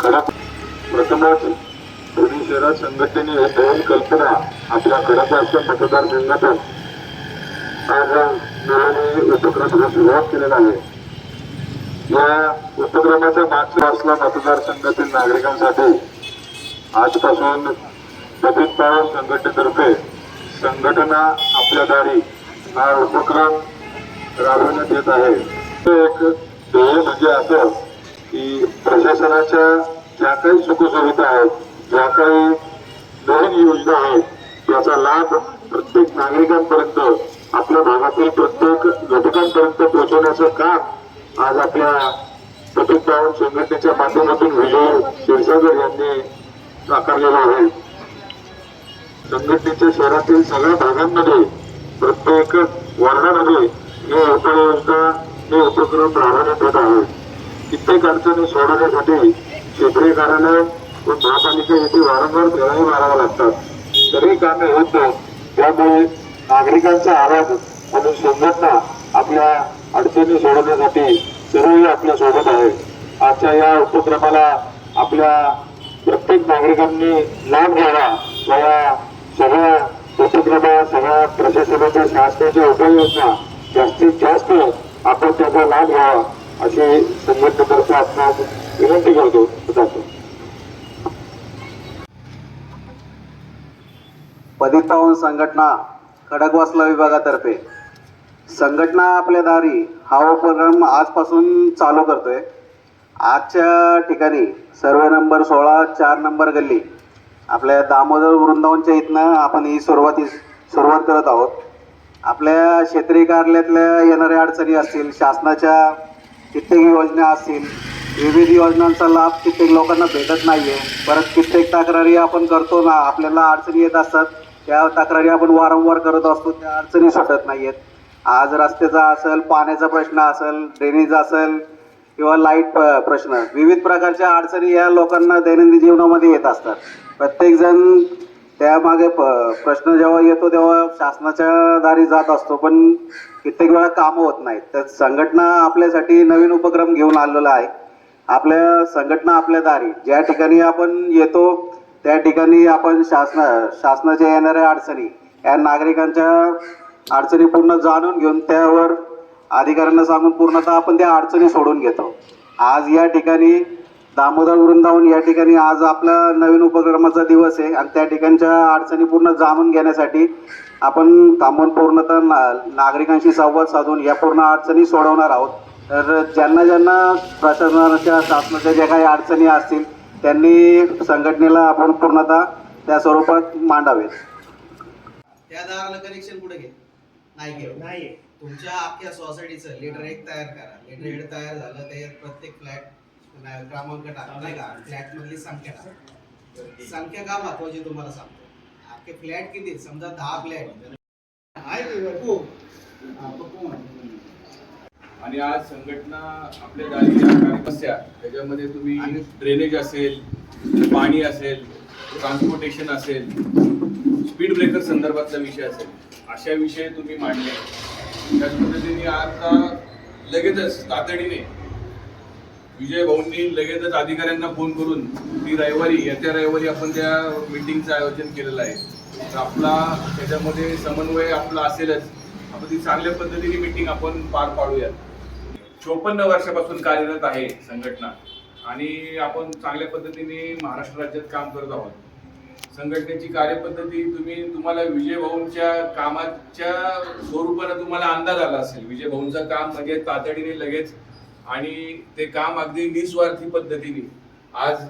खडक प्रथमच दोन्ही शहरात संघटनेने एक कल्पना आपल्या खडकवासच्या मतदारसंघातून आज नव्याने उपक्रमाला सुरुवात केलेला आहे. या उपक्रमाचा मागचा असला मतदारसंघातील नागरिकांसाठी आजपासून बचत पावन संघटनेतर्फे संघटना आपल्या दारी हा उपक्रम राबवण्यात येत आहे. तो एक ध्येय म्हणजे असं की प्रशासनाच्या ज्या काही सुखसुविधा आहेत ज्या काही नवीन योजना आहेत याचा लाभ प्रत्येक नागरिकांपर्यंत आपल्या भागातील प्रत्येक घटकांपर्यंत पोहोचवण्याचं काम आज आपल्या बचत पावन संघटनेच्या माध्यमातून विजय क्षीरसागर यांनी साकारलेला आहे. संघटनेच्या शहरातील सगळ्या भागांमध्ये प्रत्येक वार्डामध्ये हे उपाययोजना हे उपक्रम राबवण्यात येत आहे कित्येक अडचणी सोडवण्यासाठी क्षेत्रीय व महापालिका येथे वारंवार फेराही माराव्या लागतात. तरी कामे होत नाही त्यामुळे नागरिकांचा आवाज म्हणून संघटना आपल्या अडचणी सोडवण्यासाठी सर्वही आपल्यासोबत आहे. आजच्या या उपक्रमाला आपल्या प्रत्येक नागरिकांनी लाभ घ्यावा व या सगळ्या उपक्रमा सगळ्या प्रशासनाच्या शासनाच्या उपाययोजना जास्तीत जास्त आपण त्याचा लाभ घ्यावा. असे संघटनेतर्फे आपणास विनंती करतो. जातो संघटना खडकवासला विभागातर्फे. संघटना आपल्या दारी हा उपक्रम आजपासून चालू करतोय. आजच्या ठिकाणी सर्वे नंबर सोळा चार नंबर गल्ली आपल्या दामोदर वृंदावनच्या इथनं आपण ही सुरुवाती सुरुवात करत आहोत. आपल्या क्षेत्रीय कार्यालयातल्या येणाऱ्या अडचणी असतील शासनाच्या कित्येक योजना असतील विविध योजनांचा लाभ कित्येक लोकांना भेटत नाही आहे परत कित्येक तक्रारी आपण करतो ना आपल्याला अडचणी येत असतात त्या तक्रारी आपण वारंवार करत असतो त्या अडचणी सुटत नाही आहेत आज रस्त्याचा असेल पाण्याचा प्रश्न असेल ड्रेनेज असेल किंवा लाइट प्रश्न विविध प्रकारच्या अडचणी या लोकांना दैनंदिन जीवनामध्ये येत असतात. प्रत्येकजण त्यामागे प प्रश्न जेव्हा येतो तेव्हा शासनाच्या दारी जात असतो पण कित्येक वेळा कामं होत नाहीत. तर संघटना आपल्यासाठी नवीन उपक्रम घेऊन आलेला आहे. आपल्या संघटना आपल्या दारी ज्या ठिकाणी आपण येतो त्या ठिकाणी आपण शासना शासनाच्या येणाऱ्या अडचणी या नागरिकांच्या अडचणी पूर्ण जाणून घेऊन त्यावर अधिकाऱ्यांना सांगून पूर्णतः आपण त्या अडचणी सोडून घेतो. आज या ठिकाणी दामोदर वृंदावन या ठिकाणी आज आपला नवीन उपक्रमाचा दिवस आहे. आणि त्या ठिकाणच्या अडचणी पूर्ण जाणून घेण्यासाठी आपण थांबून पूर्णतः ना नागरिकांशी संवाद साधून या पूर्ण अडचणी सोडवणार आहोत. तर ज्यांना ज्यांना प्रशासनाच्या शासनाच्या ज्या काही अडचणी असतील त्यांनी संघटनेला आपण पूर्णतः त्या स्वरूपात मांडावेत. त्या दाराला कनेक्शन कुठे घे? नाही घे नाही. तुमच्या अख्ख्या सोसायटीचं लेटर एक तयार करा. लेटर हेड तयार झालं त्याच्यात प्रत्येक फ्लॅट क्रमांक टाका नाही का? फ्लॅट मधली संख्या टाका. संख्या का महत्वाची तुम्हाला सांगतो? अख्खे फ्लॅट किती? समजा दहा फ्लॅट. हा. आणि आज संघटना आपल्या ज्या समस्या त्याच्यामध्ये तुम्ही ड्रेनेज असेल पाणी असेल ट्रान्सपोर्टेशन असेल स्पीड ब्रेकर संदर्भातला विषय असेल अशा विषय तुम्ही मांडले. त्याच पद्धतीने आता लगेचच तातडीने विजय भाऊंनी लगेचच अधिकाऱ्यांना फोन करून ती रविवारी येत्या रविवारी आपण त्या मिटिंगचं आयोजन केलेलं आहे. तर आपला त्याच्यामध्ये समन्वय आपला असेलच. आपण ती चांगल्या पद्धतीने मिटिंग आपण पार पाडूया चोपन्न वर्षापासून कार्यरत आहे संघटना आणि आपण चांगल्या पद्धतीने महाराष्ट्र राज्यात काम करत आहोत. संघटनेची कार्यपद्धती तुम्ही तुम्हाला विजय भाऊंच्या कामाच्या स्वरूपानं तुम्हाला अंदाज आला असेल. विजय भाऊंचं काम म्हणजे तातडीने लगेच आणि ते काम अगदी निस्वार्थी पद्धतीने. आज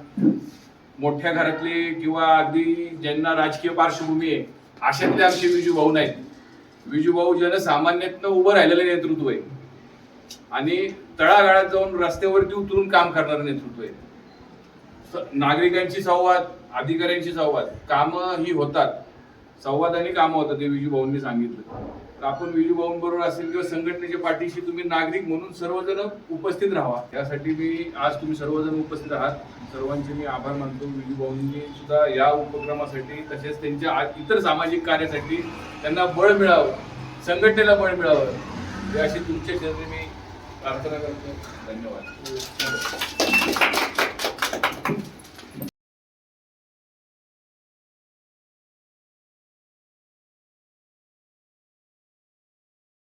मोठ्या घरातले किंवा अगदी ज्यांना राजकीय पार्श्वभूमी आहे अशातले आमचे विजू भाऊ नाहीत. विजू भाऊ जनसामान्यातनं उभं राहिलेलं नेतृत्व आहे. आणि तळागाळात जाऊन रस्त्यावरती उतरून काम करणारं नेतृत्व आहे. नागरिकांची संवाद अधिकाऱ्यांची संवाद कामं ही होतात. संवादाने कामं होतात हे विजू भाऊंनी सांगितलं. आपण विजू बरोबर असेल किंवा संघटनेच्या पाठीशी तुम्ही नागरिक म्हणून सर्वजण उपस्थित राहा त्यासाठी मी आज तुम्ही सर्वजण उपस्थित आहात. सर्वांचे मी आभार मानतो. विजू भाऊंनी सुद्धा या उपक्रमासाठी तसेच त्यांच्या इतर सामाजिक कार्यासाठी त्यांना बळ मिळावं. संघटनेला बळ मिळावं. अशी तुमच्या चरणी मी प्रार्थना करतो. धन्यवाद.